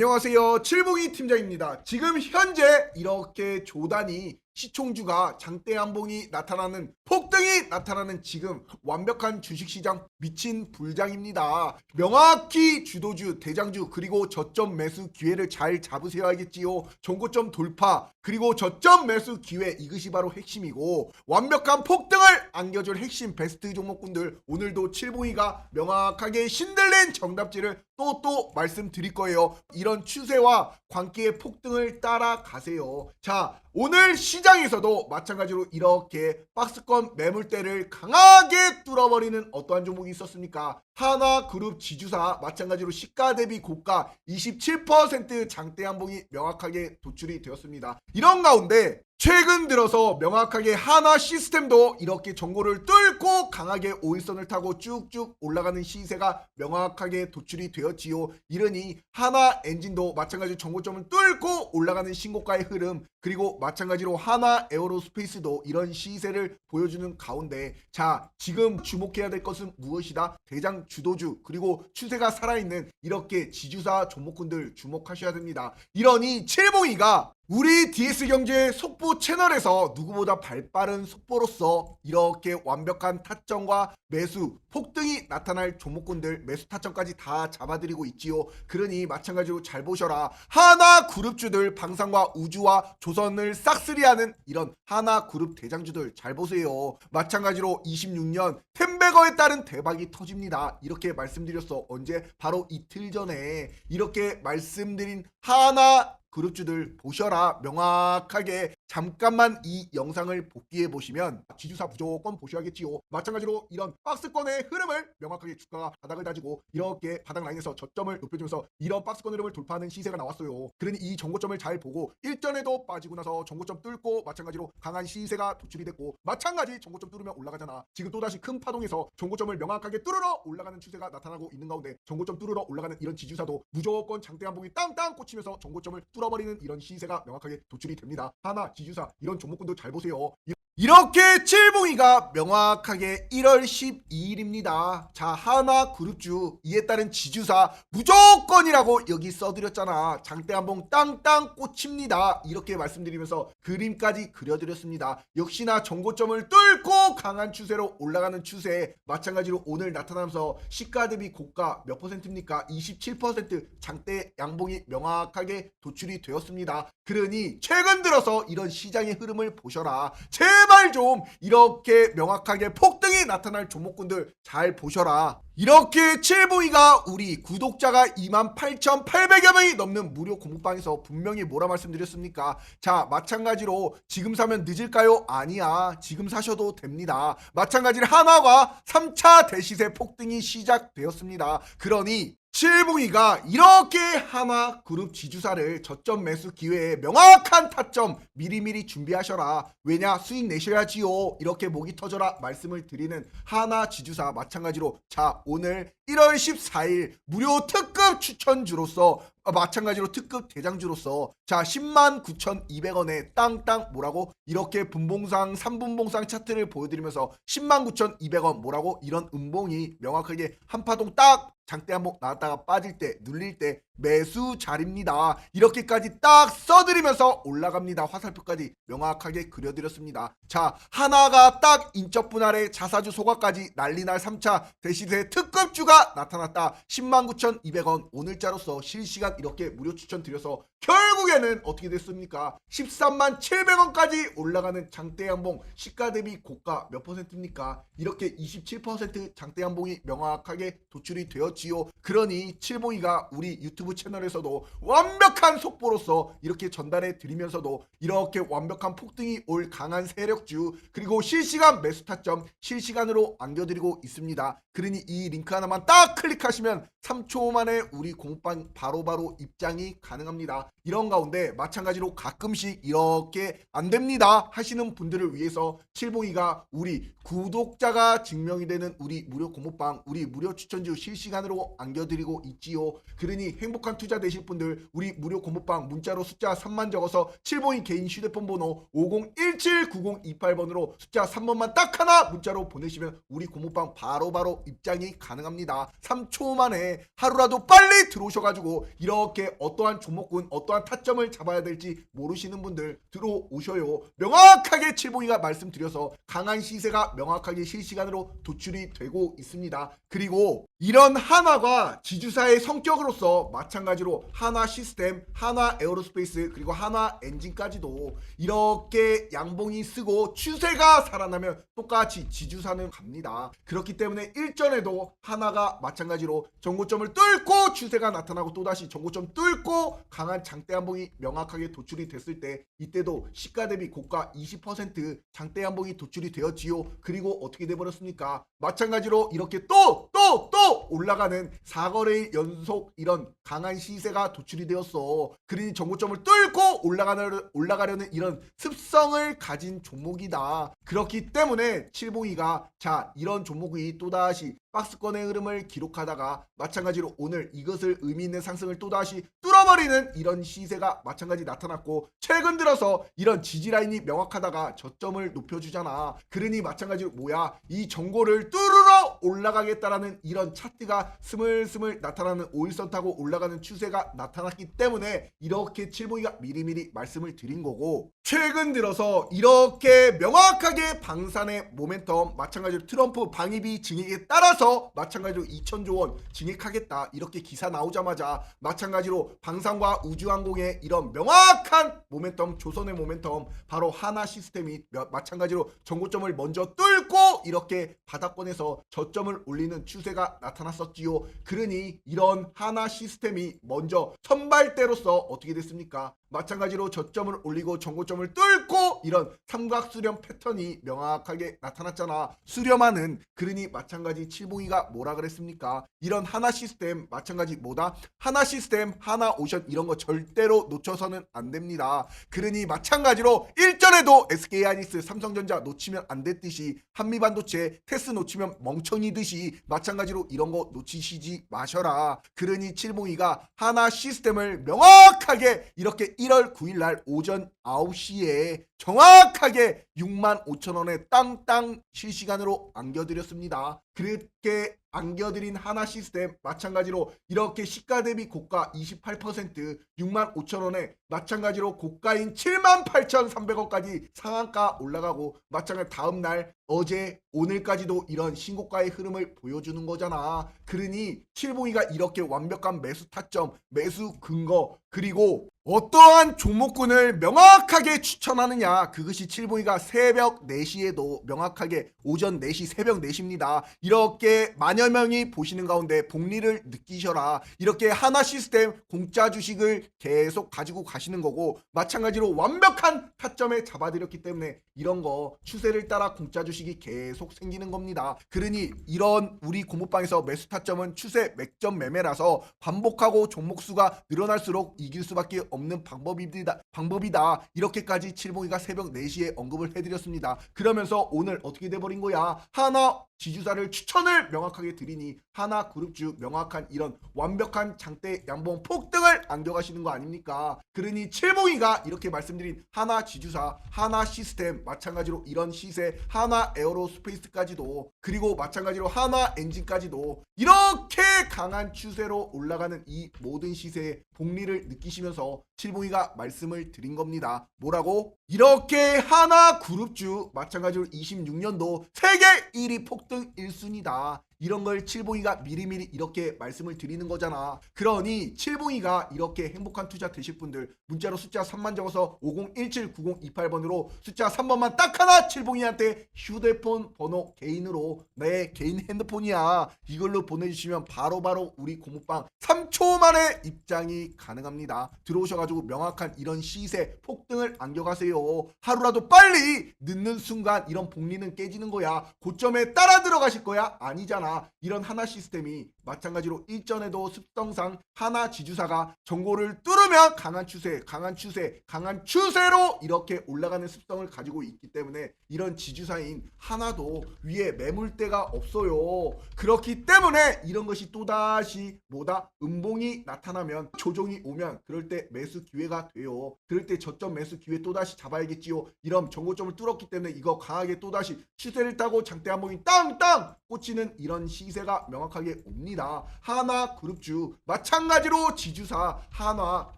안녕하세요. 칠봉이 팀장입니다. 지금 현재 이렇게 조단이 시총주가 장대 한봉이 나타나는 폭등이 나타나는 지금 완벽한 주식시장 미친 불장입니다. 명확히 주도주, 대장주 그리고 저점 매수 기회를 잘 잡으셔야 알겠지요. 정고점 돌파 그리고 저점 매수 기회 이것이 바로 핵심이고 완벽한 폭등을 안겨줄 핵심 베스트 종목군들 오늘도 칠봉이가 명확하게 신들린 정답지를 또또 말씀드릴 거예요. 이런 추세와 관계의 폭등을 따라가세요. 자, 오늘 시장에서도 마찬가지로 이렇게 박스권 매물대를 강하게 뚫어버리는 어떠한 종목이 있었습니까? 하나그룹 지주사 마찬가지로 시가 대비 고가 27% 장대 한봉이 명확하게 도출이 되었습니다. 이런 가운데 최근 들어서 명확하게 하나 시스템도 이렇게 정고를 뚫고 강하게 오일선을 타고 쭉쭉 올라가는 시세가 명확하게 도출이 되었지요. 이러니 하나 엔진도 마찬가지로 정고점을 뚫고 올라가는 신고가의 흐름 그리고 마찬가지로 하나 에어로스페이스도 이런 시세를 보여주는 가운데 자 지금 주목해야 될 것은 무엇이다? 대장 주도주 그리고 추세가 살아있는 이렇게 지주사 종목군들 주목하셔야 됩니다. 이러니 칠봉이가 우리 DS경제 속보 채널에서 누구보다 발빠른 속보로서 이렇게 완벽한 타점과 매수, 폭등이 나타날 종목군들 매수 타점까지 다 잡아드리고 있지요. 그러니 마찬가지로 잘 보셔라. 하나 그룹주들 방산과 우주와 조선을 싹쓸이하는 이런 하나 그룹 대장주들 잘 보세요. 마찬가지로 26년 템베거에 따른 대박이 터집니다. 이렇게 말씀드렸어. 언제? 바로 이틀 전에 이렇게 말씀드린 하나 그룹주들 보셔라. 명확하게 잠깐만 이 영상을 복귀해 보시면 지주사 무조건 보셔야겠지요. 마찬가지로 이런 박스권의 흐름을 명확하게 주가가 바닥을 다지고 이렇게 바닥 라인에서 저점을 높여주면서 이런 박스권 흐름을 돌파하는 시세가 나왔어요. 그러니 이 정고점을 잘 보고 일전에도 빠지고 나서 정고점 뚫고 마찬가지로 강한 시세가 도출이 됐고 마찬가지 정고점 뚫으면 올라가잖아. 지금 또다시 큰 파동에서 정고점을 명확하게 뚫으러 올라가는 추세가 나타나고 있는 가운데 정고점 뚫으러 올라가는 이런 지주사도 무조건 장대 한봉이 땅땅 꽂히면서 정고점을 뚫어버리는 이런 시세가 명확하게 도출이 됩니다. 하나, 지주사 이런 종목군도 잘 보세요. 이- 이렇게 칠봉이가 명확하게 1월 12일입니다. 자, 하나 그룹주 이에 따른 지주사 무조건이라고 여기 써드렸잖아. 장대 한봉 땅땅 꽂힙니다. 이렇게 말씀드리면서 그림까지 그려드렸습니다. 역시나 정고점을 뚫고 강한 추세로 올라가는 추세 마찬가지로 오늘 나타나면서 시가 대비 고가 몇 퍼센트입니까? 27% 장대 양봉이 명확하게 도출이 되었습니다. 그러니 최근 들어서 이런 시장의 흐름을 보셔라. 제발 좀 이렇게 명확하게 폭등이 나타날 종목군들 잘 보셔라. 이렇게 칠보이가 우리 구독자가 28,800여 명이 넘는 무료 공부방에서 분명히 뭐라 말씀드렸습니까? 자, 마찬가지로 지금 사면 늦을까요? 아니야. 지금 사셔도 됩니다. 마찬가지로 하나가 3차 대시세 폭등이 시작되었습니다. 그러니 칠봉이가 이렇게 하나 그룹 지주사를 저점 매수 기회에 명확한 타점 미리미리 준비하셔라. 왜냐 수익 내셔야지요. 이렇게 목이 터져라 말씀을 드리는 하나 지주사 마찬가지로 자 오늘 1월 14일 무료 특급 추천주로서 아, 마찬가지로 특급 대장주로서 자 10만 9,200원에 땅땅 뭐라고 이렇게 분봉상 3분봉상 차트를 보여드리면서 10만 9,200원 뭐라고 이런 음봉이 명확하게 한파동 딱 장대 한번 나왔다가 빠질 때 눌릴 때 매수 자리입니다. 이렇게까지 딱 써드리면서 올라갑니다. 화살표까지 명확하게 그려드렸습니다. 자 하나가 딱 인적 분할의 자사주 소가까지 난리날 3차 대시세 특급주가 나타났다. 109,200원 오늘자로서 실시간 이렇게 무료 추천 드려서 결국에는 어떻게 됐습니까? 13만 700원까지 올라가는 장대 양봉 시가 대비 고가 몇 퍼센트입니까? 이렇게 27% 장대 양봉이 명확하게 도출이 되었지요. 그러니 칠봉이가 우리 유튜브 채널에서도 완벽한 속보로서 이렇게 전달해 드리면서도 이렇게 완벽한 폭등이 올 강한 세력주 그리고 실시간 매수 타점 실시간으로 안겨드리고 있습니다. 그러니 이 링크 하나만 딱 클릭하시면 3초 만에 우리 공방 바로바로 입장이 가능합니다. 이런 가운데 마찬가지로 가끔씩 이렇게 안 됩니다 하시는 분들을 위해서 칠봉이가 우리 구독자가 증명이 되는 우리 무료 고모빵 우리 무료 추천주 실시간으로 안겨드리고 있지요 그러니 행복 한 투자 되실 분들 우리 무료 고모빵 문자로 숫자 3만 적어서 칠봉이 개인 휴대폰 번호 50179028번으로 숫자 3번만 딱 하나 문자로 보내시면 우리 고모빵 바로바로 입장이 가능합니다. 3초 만에 하루라도 빨리 들어오셔가지고 이렇게 어떠한 종목군 어떠한 타점을 잡아야 될지 모르시는 분들 들어오셔요. 명확하게 칠봉이가 말씀드려서 강한 시세가 명확하게 실시간으로 도출이 되고 있습니다. 그리고 이런 한화가 지주사의 성격으로서 마 찬가지로 한화 시스템, 한화 에어로스페이스 그리고 한화 엔진까지도 이렇게 양봉이 쓰고 추세가 살아나면 똑같이 지주사는 갑니다. 그렇기 때문에 일전에도 한화가 마찬가지로 정고점을 뚫고 추세가 나타나고 또다시 정고점 뚫고 강한 장대 한봉이 명확하게 도출이 됐을 때 이때도 시가 대비 고가 20% 장대 한봉이 도출이 되었지요. 그리고 어떻게 돼버렸습니까? 마찬가지로 이렇게 또 또, 또 올라가는 4거래일 연속 이런 강한 시세가 도출이 되었어. 그러니 정고점을 뚫고 올라가려, 올라가려는 이런 습성을 가진 종목이다. 그렇기 때문에 칠봉이가 자 이런 종목이 또다시 박스권의 흐름을 기록하다가 마찬가지로 오늘 이것을 의미 있는 상승을 또다시 뚫어버리는 이런 시세가 마찬가지 나타났고 최근 들어서 이런 지지라인이 명확하다가 저점을 높여주잖아. 그러니 마찬가지로 뭐야? 이 정고를 뚫으러 올라가겠다라는 이런 차트가 스물스물 나타나는 5일선 타고 올라가는 추세가 나타났기 때문에 이렇게 칠봉이가 미리미리 말씀을 드린 거고 최근 들어서 이렇게 명확하게 방산의 모멘텀 마찬가지로 트럼프 방위비 증액에 따라서 마찬가지로 2천조 원 증액하겠다. 이렇게 기사 나오자마자 마찬가지로 방산과 우주항공의 이런 명확한 모멘텀 조선의 모멘텀 바로 하나 시스템이 몇- 마찬가지로 정고점을 먼저 뚫고 이렇게 바닥권에서 저점을 올리는 추세가 나타났었지요. 그러니 이런 하나 시스템이 먼저 선발대로서 어떻게 됐습니까 마찬가지로 저점을 올리고 정고점을 뚫고 이런 삼각수렴 패턴이 명확하게 나타났잖아. 수렴하는 그러니 마찬가지 칠봉이가 뭐라 그랬습니까? 이런 하나 시스템 마찬가지 뭐다? 하나 시스템, 하나 오션 이런 거 절대로 놓쳐서는 안 됩니다. 그러니 마찬가지로 일전에도 SK 하이닉스, 삼성전자 놓치면 안 됐듯이 한미반도체, 테스 놓치면 멍청이듯이 마찬가지로 이런 거 놓치시지 마셔라. 그러니 칠봉이가 하나 시스템을 명확하게 이렇게 1월 9일 날 오전 9시에 정확하게 6만 5천 원에 땅땅 실시간으로 안겨드렸습니다. 그렇게 안겨드린 하나 시스템 마찬가지로 이렇게 시가 대비 고가 28% 6만 5천 원에 마찬가지로 고가인 7만 8,300원까지 상한가 올라가고 마찬가지 다음 날 어제 오늘까지도 이런 신고가의 흐름을 보여주는 거잖아. 그러니 칠봉이가 이렇게 완벽한 매수 타점, 매수 근거 그리고 어떠한 종목군을 명확하게 추천하느냐 그것이 칠봉이가 새벽 4시에도 명확하게 오전 4시 새벽 4시입니다 이렇게 만여 명이 보시는 가운데 복리를 느끼셔라 이렇게 하나 시스템 공짜 주식을 계속 가지고 가시는 거고 마찬가지로 완벽한 타점에 잡아드렸기 때문에 이런 거 추세를 따라 공짜 주식이 계속 생기는 겁니다 그러니 이런 우리 고모방에서 매수 타점은 추세 맥점 매매라서 반복하고 종목 수가 늘어날수록 이길 수밖에 없는 방법이다. 방법이다. 이렇게까지 칠봉이가 새벽 4시에 언급을 해드렸습니다. 그러면서 오늘 어떻게 돼버린 거야? 하나 지주사를 추천을 명확하게 드리니 하나 그룹주 명확한 이런 완벽한 장대 양봉 폭등을 안겨가시는 거 아닙니까? 그러니 칠봉이가 이렇게 말씀드린 하나 지주사, 하나 시스템 마찬가지로 이런 시세, 하나 에어로스페이스까지도 그리고 마찬가지로 하나 엔진까지도 이렇게 강한 추세로 올라가는 이 모든 시세의 복리를 느끼시면서 칠봉이가 말씀을 드린 겁니다. 뭐라고? 이 렇게 하나 그룹주 마찬가지로 26년도 세계 1위 폭등 1순위다. 이런 걸 칠봉이가 미리미리 이렇게 말씀을 드리는 거잖아. 그러니 칠봉이가 이렇게 행복한 투자 되실 분들 문자로 숫자 3만 적어서 50179028번으로 숫자 3번만 딱 하나 칠봉이한테 휴대폰 번호 개인으로 내 개인 핸드폰이야. 이걸로 보내주시면 바로바로 우리 고모빵 3초 만에 입장이 가능합니다. 들어오셔가지고 명확한 이런 시세 폭등을 안겨가세요. 하루라도 빨리 늦는 순간 이런 복리는 깨지는 거야. 고점에 따라 들어가실 거야? 아니잖아. 이런 하나 시스템이 마찬가지로 일전에도 습성상 하나 지주사가 정보를 뚫으 면 뚫으면 강한 추세, 강한 추세, 강한 추세로 이렇게 올라가는 습성을 가지고 있기 때문에 이런 지주사인 하나도 위에 매물대가 없어요. 그렇기 때문에 이런 것이 또다시 뭐다? 음봉이 나타나면 조정이 오면 그럴 때 매수 기회가 돼요. 그럴 때 저점 매수 기회 또다시 잡아야겠지요. 이런 정고점을 뚫었기 때문에 이거 강하게 또다시 추세를 타고 장대 한봉이 땅땅 꽂히는 이런 시세가 명확하게 옵니다. 하나 그룹주 마찬가지로 지주사 하나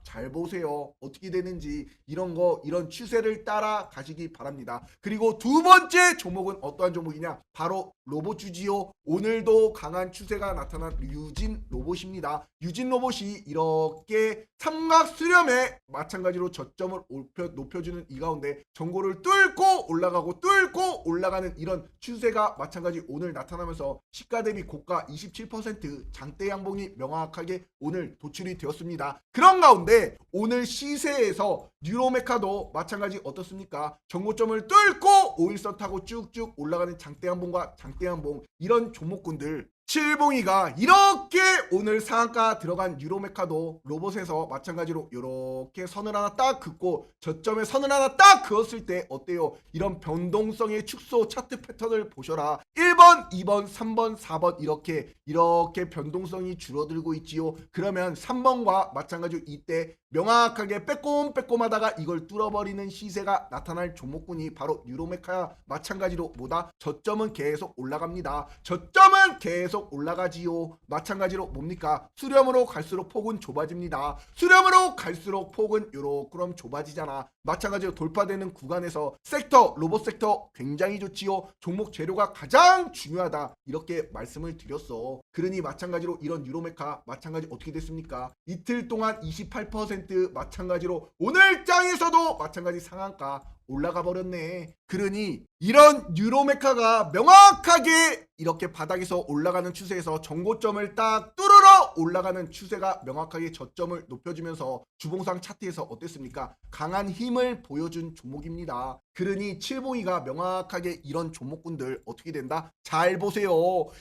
잘 보세요. 어떻게 되는지 이런 거 이런 추세를 따라 가시기 바랍니다. 그리고 두 번째 종목은 어떠한 종목이냐? 바로 로봇 주지요. 오늘도 강한 추세가 나타난 유진 로봇입니다. 유진 로봇이 이렇게 삼각 수렴에 마찬가지로 저점을 높여, 높여주는 이 가운데 전고를 뚫고 올라가고 뚫고 올라가는 이런 추세가 마찬가지 오늘 나타나면서 시가 대비 고가 27% 장대 양봉이 명확하게 오늘 도출이 되었습니다. 그런 가운데 오늘 시세에서 뉴로메카도 마찬가지 어떻습니까? 정고점을 뚫고 5일선 타고 쭉쭉 올라가는 장대 양봉과 장대 양봉 이런 종목군들 칠봉이가 이렇게 오늘 상한가 들어간 유로메카도 로봇에서 마찬가지로 이렇게 선을 하나 딱 긋고 저점에 선을 하나 딱 그었을 때 어때요? 이런 변동성의 축소 차트 패턴을 보셔라. 1 번, 2번, 3번, 4번 이렇게 이렇게 변동성이 줄어들고 있지요. 그러면 3번과 마찬가지로 이때 명확하게 빼꼼빼꼼하다가 이걸 뚫어버리는 시세가 나타날 종목군이 바로 유로메카야 마찬가지로 뭐다? 저점은 계속 올라갑니다. 저점은 계속 올라가지요. 마찬가지로 뭡니까? 수렴으로 갈수록 폭은 좁아집니다. 수렴으로 갈수록 폭은 요렇게 좁아지잖아. 마찬가지로 돌파되는 구간에서 섹터, 로봇 섹터 굉장히 좋지요. 종목 재료가 가장 중요하다. 이렇게 말씀을 드렸어. 그러니 마찬가지로 이런 유로메카 마찬가지 어떻게 됐습니까? 이틀 동안 28% 마찬가지로 오늘 장에서도 마찬가지 상한가 올라가 버렸네. 그러니 이런 유로메카가 명확하게 이렇게 바닥에서 올라가는 추세에서 정고점을 딱 뚫으러 올라가는 추세가 명확하게 저점을 높여주면서 주봉상 차트에서 어땠습니까? 강한 힘을 보여준 종목입니다. 그러니 칠봉이가 명확하게 이런 종목군들 어떻게 된다? 잘 보세요.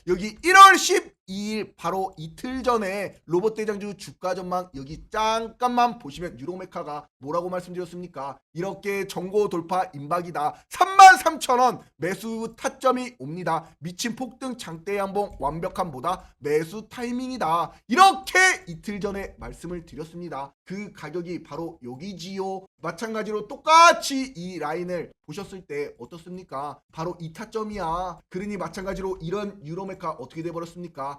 여기 1월 12일 바로 이틀 전에 로봇 대장주 주가 전망 여기 잠깐만 보시면 유로메카가 뭐라고 말씀드렸습니까? 이렇게 정고 돌파 임박이다. 33,000원 매수 타점이 옵니다. 미친 폭등 장대 양봉 완벽한 보다 매수 타이밍이다. 이렇게 이틀 전에 말씀을 드렸습니다. 그 가격이 바로 여기지요. 마찬가지로 똑같이 이 라인을 보셨을 때 어떻습니까? 바로 이 타점이야. 그러니 마찬가지로 이런 유로메카 어떻게 돼버렸습니까?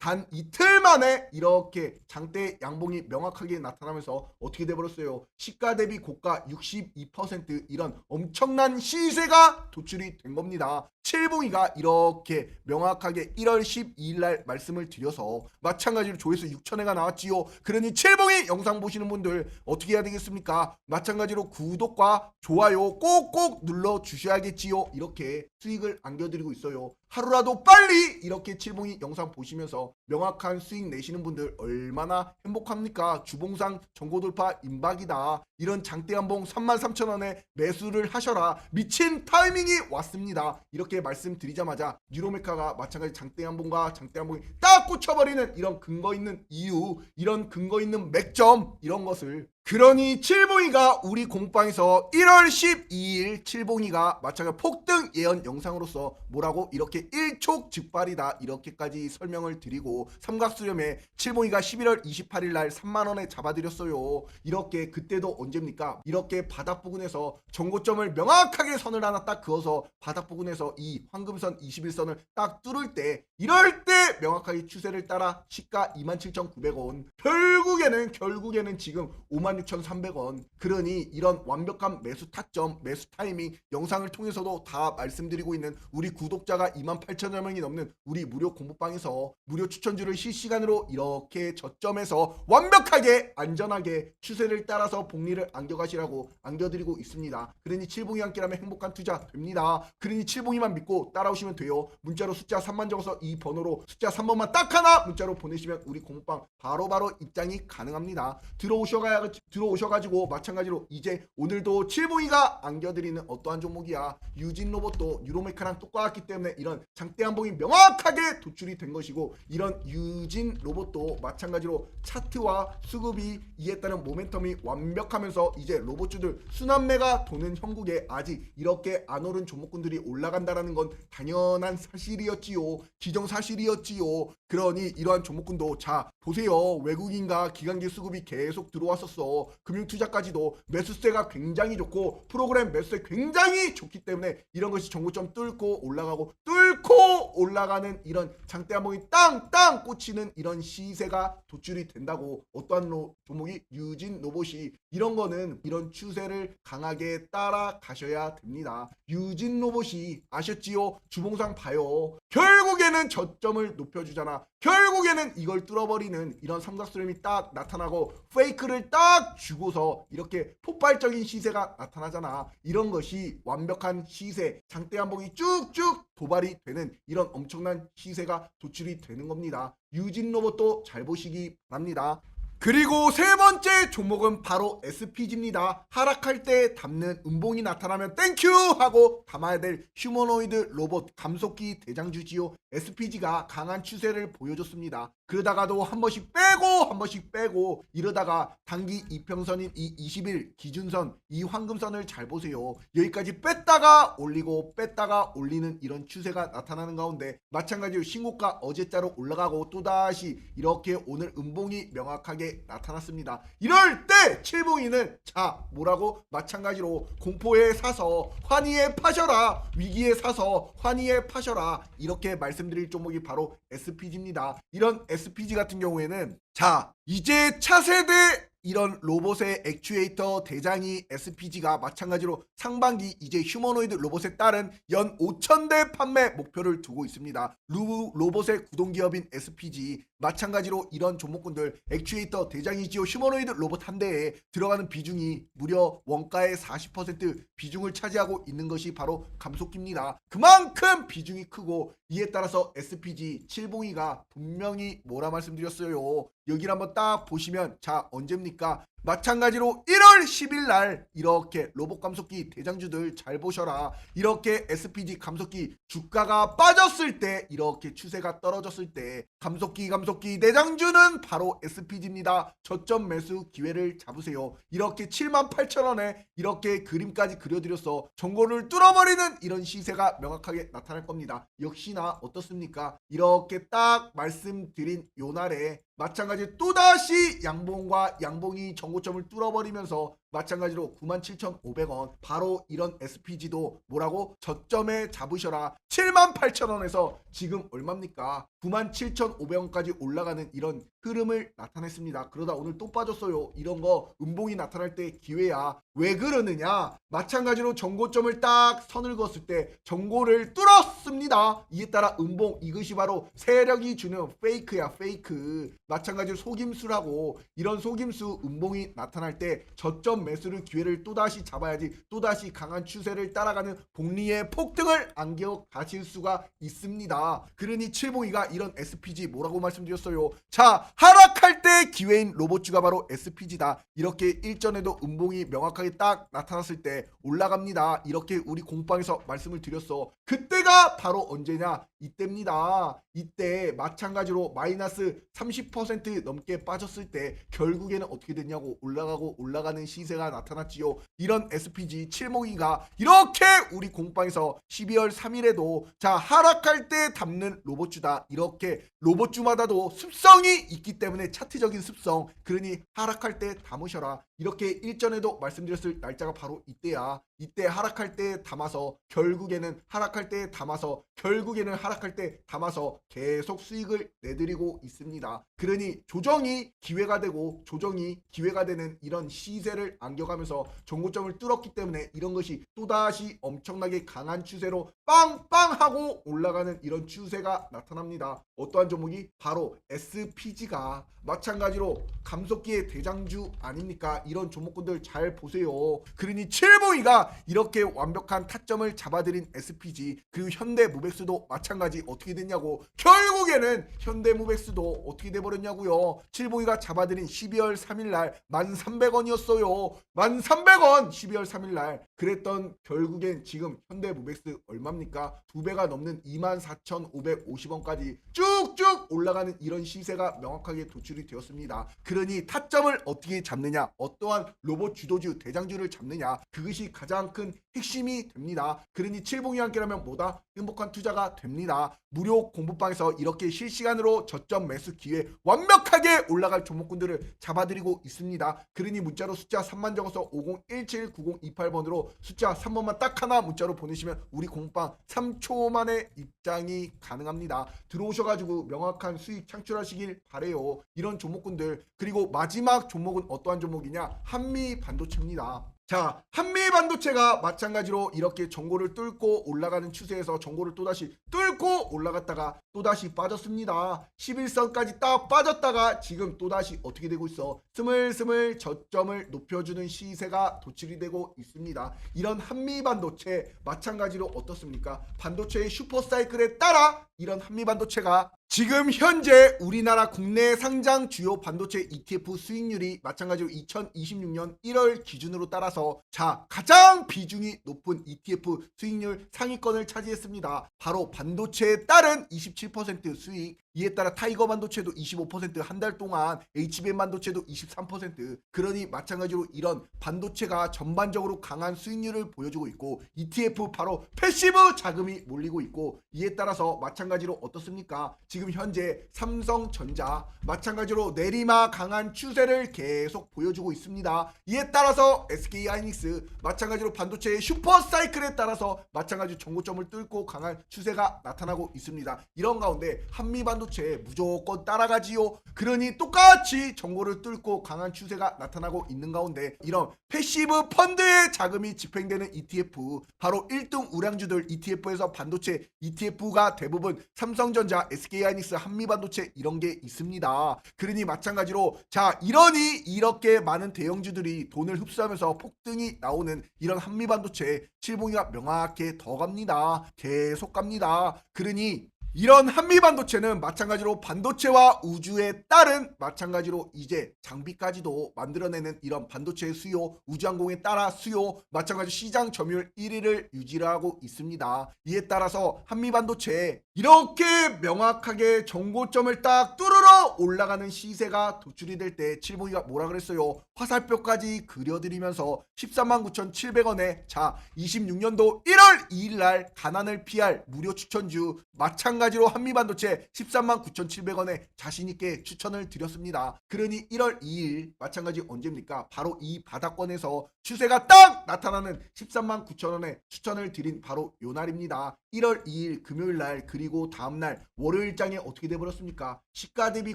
단 이틀 만에 이렇게 장대 양봉이 명확하게 나타나면서 어떻게 돼버렸어요? 시가 대비 고가 62% 이런 엄청난 시세가 도출이 된 겁니다. 칠봉이가 이렇게 명확하게 1월 12일 날 말씀을 드려서 마찬가지로 조회수 6천회가 나왔지요. 그러니 칠봉이 영상 보시는 분들 어떻게 해야 되겠습니까? 마찬가지로 구독과 좋아요 꼭꼭 눌러 주셔야겠지요. 이렇게 수익을 안겨드리고 있어요. 하루라도 빨리 이렇게 칠봉이 영상 보시면서 명확한 수익 내시는 분들 얼마나 행복합니까? 주봉상 전고 돌파 임박이다. 이런 장대 한봉 33,000원에 매수를 하셔라. 미친 타이밍이 왔습니다. 이렇게 말씀드리자마자 유로메카가 마찬가지 장대 한봉과 장대 한봉이 딱 꽂혀버리는 이런 근거 있는 이유, 이런 근거 있는 맥점 이런 것을 그러니 칠봉이가 우리 공방에서 1월 12일 칠봉이가 마찬가지 폭등 예언 영상으로서 뭐라고 이렇게 일촉즉발이다 이렇게까지 설명을 드리고 삼각수렴에 칠봉이가 11월 28일 날 3만 원에 잡아드렸어요. 이렇게 그때도 언제입니까? 이렇게 바닥 부근에서 정고점을 명확하게 선을 하나 딱 그어서 바닥 부근에서 이 황금선 21선을 딱 뚫을 때 이럴 때 명확하게 추세를 따라 시가 27,900원 결국에는 결국에는 지금 56,300원 그러니 이런 완벽한 매수 타점 매수 타이밍 영상을 통해서도 다 말씀드리고 있는 우리 구독자가 28,000여 명이 넘는 우리 무료 공부방에서 무료 추천주를 실시간으로 이렇게 저점에서 완벽하게 안전하게 추세를 따라서 복리를 안겨가시라고 안겨드리고 있습니다. 그러니 칠봉이 함께라면 행복한 투자 됩니다. 그러니 칠봉이만 믿고 따라오시면 돼요. 문자로 숫자 3만 적어서 이 번호로 숫자 3번만 딱 하나 문자로 보내시면 우리 공부방 바로바로 입장이 가능합니다. 들어오셔야 들어오셔가지고 마찬가지로 이제 오늘도 칠봉이가 안겨드리는 어떠한 종목이야. 유진 로봇도 유로메카랑 똑같기 때문에 이런 장대 한봉이 명확하게 도출이 된 것이고 이런 유진 로봇도 마찬가지로 차트와 수급이 이에 따른 모멘텀이 완벽하면서 이제 로봇주들 순환매가 도는 형국에 아직 이렇게 안 오른 종목군들이 올라간다라는 건 당연한 사실이었지요. 기정사실이었지요. 그러니 이러한 종목군도 자 보세요. 외국인과 기관기 수급이 계속 들어왔었어 금융 투자까지도 매수세가 굉장히 좋고 프로그램 매수세 굉장히 좋기 때문에 이런 것이 정고점 뚫고 올라가고 뚫고 올라가는 이런 장대 한봉이 땅땅 꽂히는 이런 시세가 도출이 된다고 어떠한 로, 종목이 유진 로봇이 이런 거는 이런 추세를 강하게 따라가셔야 됩니다. 유진 로봇이 아셨지요? 주봉상 봐요. 결국에는 저점을 높여주잖아 결국에는 이걸 뚫어버리는 이런 삼각수렴이 딱 나타나고 페이크를 딱 주고서 이렇게 폭발적인 시세가 나타나잖아. 이런 것이 완벽한 시세 장대 한봉이 쭉쭉 도발이 되는 이런 엄청난 시세가 도출이 되는 겁니다. 유진 로봇도 잘 보시기 바랍니다 그리고 세 번째 종목은 바로 SPG입니다. 하락할 때 담는 음봉이 나타나면 땡큐 하고 담아야 될 휴머노이드 로봇 감속기 대장주지요. SPG가 강한 추세를 보여줬습니다. 그러다가도 한 번씩 빼고 한 번씩 빼고 이러다가 단기 이평선인 이 20일 기준선 이 황금선을 잘 보세요. 여기까지 뺐다가 올리고 뺐다가 올리는 이런 추세가 나타나는 가운데 마찬가지로 신고가 어제자로 올라가고 또다시 이렇게 오늘 음봉이 명확하게 나타났습니다. 이럴 때 칠봉이는 자 뭐라고? 마찬가지로 공포에 사서 환희에 파셔라. 위기에 사서 환희에 파셔라. 이렇게 말씀드릴 종목이 바로 SPG입니다. 이런 SPG 같은 경우에는 자 이제 차세대! 이런 로봇의 액추에이터 대장이 SPG가 마찬가지로 상반기 이제 휴머노이드 로봇에 따른 연 5,000대 판매 목표를 두고 있습니다. 루, 로봇의 구동 기업인 SPG 마찬가지로 이런 종목군들 액추에이터 대장이지요 휴머노이드 로봇 한 대에 들어가는 비중이 무려 원가의 40% 비중을 차지하고 있는 것이 바로 감속기입니다. 그만큼 비중이 크고 이에 따라서 SPG 7봉이가 분명히 뭐라 말씀드렸어요. 여기를 한번 딱 보시면 자 언제입니까? 마찬가지로 1월 10일 날 이렇게 로봇 감속기 대장주들 잘 보셔라. 이렇게 SPG 감속기 주가가 빠졌을 때 이렇게 추세가 떨어졌을 때 감속기 감속기 대장주는 바로 SPG입니다. 저점 매수 기회를 잡으세요. 이렇게 7만 8천 원에 이렇게 그림까지 그려드렸어. 정보를 뚫어버리는 이런 시세가 명확하게 나타날 겁니다. 역시나 어떻습니까? 이렇게 딱 말씀드린 요 날에 마찬가지 또다시 양봉과 양봉이 정고점을 뚫어버리면서 마찬가지로 97,500원. 바로 이런 SPG도 뭐라고? 저점에 잡으셔라. 78,000원에서 지금 얼마입니까? 97,500원까지 올라가는 이런 흐름을 나타냈습니다. 그러다 오늘 또 빠졌어요. 이런 거 음봉이 나타날 때 기회야. 왜 그러느냐? 마찬가지로 정고점을 딱 선을 그었을 때 정고를 뚫었습니다. 이에 따라 음봉 이것이 바로 세력이 주는 페이크야 페이크. 마찬가지로 속임수라고. 이런 속임수 음봉이 나타날 때 저점 매수를 기회를 또다시 잡아야지 또다시 강한 추세를 따라가는 복리의 폭등을 안겨 가실 수가 있습니다. 그러니 칠봉이가 이런 SPG 뭐라고 말씀드렸어요. 자 하락할 때 기회인 로봇주가 바로 SPG다. 이렇게 일전에도 음봉이 명확하게 딱 나타났을 때 올라갑니다. 이렇게 우리 공방에서 말씀을 드렸어. 그때가 바로 언제냐? 이때입니다. 이때 마찬가지로 마이너스 30% 넘게 빠졌을 때 결국에는 어떻게 됐냐고 올라가고 올라가는 시세 가 나타났지요. 이런 SPG 7모기가 이렇게 우리 공방에서 12월 3일에도 자 하락할 때 담는 로봇주다. 이렇게 로봇주마다도 습성이 있기 때문에 차트적인 습성. 그러니 하락할 때 담으셔라. 이렇게 일전에도 말씀드렸을 날짜가 바로 이때야. 이때 하락할 때 담아서 결국에는 하락할 때 담아서 결국에는 하락할 때 담아서 계속 수익을 내드리고 있습니다. 그러니 조정이 기회가 되고 조정이 기회가 되는 이런 시세를 안겨가면서 정고점을 뚫었기 때문에 이런 것이 또다시 엄청나게 강한 추세로 빵빵하고 올라가는 이런 추세가 나타납니다. 어떠한 종목이 바로 SPG가 마찬가지로 감속기의 대장주 아닙니까? 이런 종목군들 잘 보세요. 그러니 7봉이가 이렇게 완벽한 타점을 잡아들인 SPG 그리고 현대무백스도 마찬가지 어떻게 됐냐고 결국에는 현대무백스도 어떻게 돼버렸냐고요. 7봉이가 잡아들인 12월 3일날 1,300원이었어요. 1,300원 12월 3일 날 그랬던 결국엔 지금 현대무백스 얼마입니까? 두 배가 넘는 24,550원까지 쭉쭉 올라가는 이런 시세가 명확하게 도출이 되었습니다. 그러니 타점을 어떻게 잡느냐, 어떠한 로봇 주도주 대장주를 잡느냐, 그것이 가장 큰 핵심이 됩니다. 그러니 칠봉이 함께라면 뭐다? 행복한 투자가 됩니다. 무료 공부방에서 이렇게 실시간으로 저점 매수 기회 완벽하게 올라갈 종목군들을 잡아드리고 있습니다. 그러니 문자로 숫자 3만 적어서 50179028번으로 숫자 3번만 딱 하나 문자로 보내시면 우리 공부방 3초 만에 입장이 가능합니다. 들어오셔가지고 명확한 수익 창출하시길 바래요. 이런 종목군들 그리고 마지막 종목은 어떠한 종목이냐? 한미 반도체입니다. 자, 한미 반도체가 마찬가지로 이렇게 정고를 뚫고 올라가는 추세에서 정고를 또다시 뚫고 올라갔다가 또다시 빠졌습니다. 11선까지 딱 빠졌다가 지금 또다시 어떻게 되고 있어? 스물스물 저점을 높여주는 시세가 도출이 되고 있습니다. 이런 한미 반도체 마찬가지로 어떻습니까? 반도체의 슈퍼사이클에 따라 이런 한미 반도체가 지금 현재 우리나라 국내 상장 주요 반도체 ETF 수익률이 마찬가지로 2026년 1월 기준으로 따라서 자 가장 비중이 높은 ETF 수익률 상위권을 차지했습니다. 바로 반도체에 따른 27% 수익 이에 따라 타이거 반도체도 25%한 달 동안 HBM 반도체도 23% 그러니 마찬가지로 이런 반도체가 전반적으로 강한 수익률을 보여주고 있고 ETF 바로 패시브 자금이 몰리고 있고 이에 따라서 마찬가지로 어떻습니까? 지금 현재 삼성전자 마찬가지로 내리막 강한 추세를 계속 보여주고 있습니다. 이에 따라서 SK 하이닉스 마찬가지로 반도체의 슈퍼 사이클에 따라서 마찬가지 정고점을 뚫고 강한 추세가 나타나고 있습니다. 이런 가운데 한미 반 도체 무조건 따라가지요. 그러니 똑같이 정고를 뚫고 강한 추세가 나타나고 있는 가운데 이런 패시브 펀드의 자금이 집행되는 ETF 바로 1등 우량주들 ETF에서 반도체 ETF가 대부분 삼성전자, SK하이닉스, 한미반도체 이런 게 있습니다. 그러니 마찬가지로 자 이러니 이렇게 많은 대형주들이 돈을 흡수하면서 폭등이 나오는 이런 한미반도체 칠봉이가 명확히 더 갑니다. 계속 갑니다. 그러니 이런 한미 반도체는 마찬가지로 반도체와 우주에 따른 마찬가지로 이제 장비까지도 만들어내는 이런 반도체 수요, 우주항공에 따라 수요, 마찬가지 시장 점유율 1위를 유지하고 있습니다. 이에 따라서 한미 반도체 이렇게 명확하게 정고점을 딱 뚫으러 올라가는 시세가 도출이 될 때 칠봉이가 뭐라 그랬어요? 화살표까지 그려드리면서 13만 9,700원에 자 26년도 1월 2일 날 가난을 피할 무료 추천주 마찬가지로 한미반도체 13만 9,700원에 자신있게 추천을 드렸습니다. 그러니 1월 2일 마찬가지 언제입니까? 바로 이 바닥권에서 추세가 딱 나타나는 13만 9천원에 추천을 드린 바로 요 날입니다. 1월 2일 금요일 날 그리고 다음 날 월요일 장에 어떻게 돼 버렸습니까? 시가 대비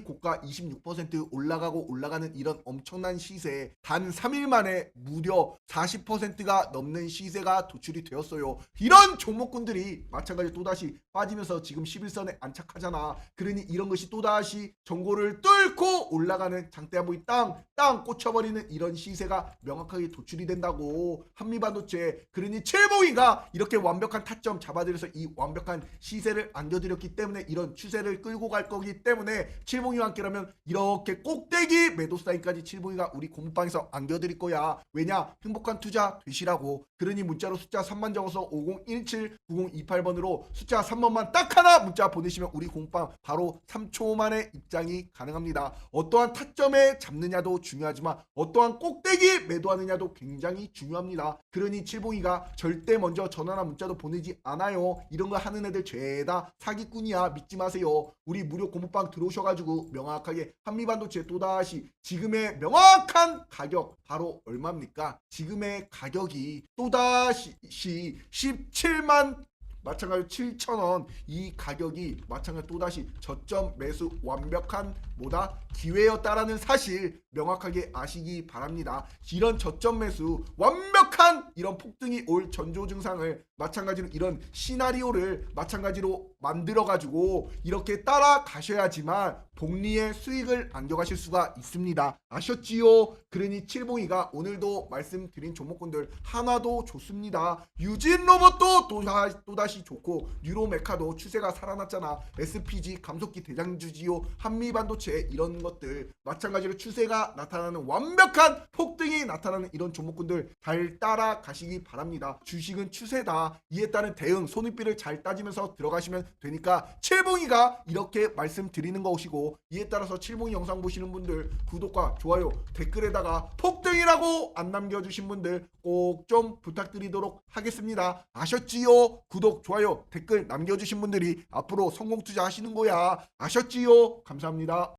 고가 26% 올라가고 올라가는 이런 엄청난 시세에 단 3일 만에 무려 40%가 넘는 시세가 도출이 되었어요. 이런 종목군들이 마찬가지 또다시 빠지면서 지금 11선에 안착하잖아. 그러니 이런 것이 또다시 정고를 뚫고 올라가는 장대 한보이 땅, 땅 꽂혀버리는 이런 시세가 명확하게 도출이 된다고. 한미반도체. 그러니 칠봉이가 이렇게 완벽한 타점 잡아들여서 이 완벽한 시세를 안겨드렸기 때문에 이런 추세를 끌고 갈 거기 때문에 칠봉이와 함께라면 이렇게 꼭대기 매도 사인까지 칠봉이가 우리 공방에서 안겨드릴 거야. 왜냐? 행복한 투자 되시라고. 그러니 문자로 숫자 3만 적어서 50179028번으로 숫자 3번만 딱 하나 문자 보내시면 우리 공방 바로 3초 만에 입장이 가능합니다. 어떠한 타점에 잡느냐도 중요하지만 어떠한 꼭대기 매도하느냐도 굉장히 중요합니다. 그러니 칠봉이가 절대 먼저 전화나 문자도 보내지 않아요. 이런 거 하는 애들 죄다 사기꾼이야. 믿지 마세요. 우리 무료 공부방 들어오셔가지고 명확하게 한미반도체 또다시 지금의 명확한 가격 바로 얼마입니까? 지금의 가격이 또 다시 17만 마찬가지로 7,000원 이 가격이 마찬가지로 또다시 저점 매수 완벽한 뭐다 기회였다라는 사실 명확하게 아시기 바랍니다. 이런 저점 매수 완벽한 이런 폭등이 올 전조 증상을 마찬가지로 이런 시나리오를 마찬가지로 만들어 가지고 이렇게 따라 가셔야지만 복리의 수익을 안겨가실 수가 있습니다. 아셨지요? 그러니 칠봉이가 오늘도 말씀드린 종목군들 하나도 좋습니다. 유진 로봇도 또다, 또다시 좋고 뉴로메카도 추세가 살아났잖아. SPG 감속기 대장주지요. 한미반도체 이런 것들 마찬가지로 추세가 나타나는 완벽한 폭등이 나타나는 이런 종목군들 잘 따라가시기 바랍니다. 주식은 추세다. 이에 따른 대응 손익비를 잘 따지면서 들어가시면 되니까 칠봉이가 이렇게 말씀드리는 것이고 이에 따라서 칠봉이 영상 보시는 분들 구독과 좋아요 댓글에다가 폭등이라고 안 남겨주신 분들 꼭 좀 부탁드리도록 하겠습니다. 아셨지요? 구독 좋아요 댓글 남겨주신 분들이 앞으로 성공 투자하시는 거야. 아셨지요? 감사합니다.